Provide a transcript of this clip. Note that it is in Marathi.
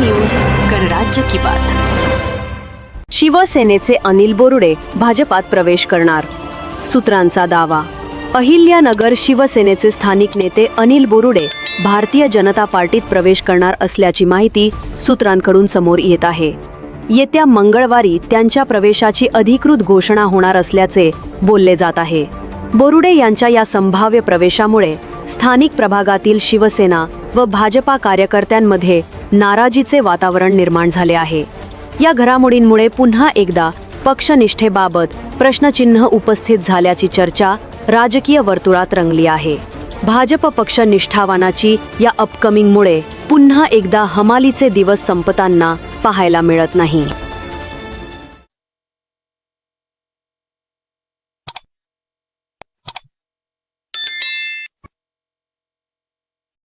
गणराज्य की बात. शिवसेनेचे अनिल बोरुडे भाजपात प्रवेश करणार. सूत्रांचा दावा अहिल्यानगर शिवसेनेचे स्थानिक नेते अनिल बोरुडे भारतीय जनता पार्टीत प्रवेश करणार असल्याची माहिती सूत्रांकडून समोर येत आहे. येत्या मंगळवारी त्यांच्या प्रवेशाची अधिकृत घोषणा होणार असल्याचे बोलले जात आहे. बोरुडे यांच्या या संभाव्य प्रवेशामुळे स्थानिक प्रभागातील शिवसेना व भाजपा कार्यकर्त्यांमध्ये नाराजीचे वातावरण निर्माण झाले आहे. या घडामोडींमुळे पुन्हा एकदा पक्षनिष्ठेबाबत प्रश्नचिन्ह उपस्थित झाल्याची चर्चा राजकीय वर्तुळात रंगली आहे. भाजप पक्ष निष्ठावानाची या अपकमिंगमुळे पुन्हा एकदा हमालीचे दिवस संपताना पाहायला मिळत नाही.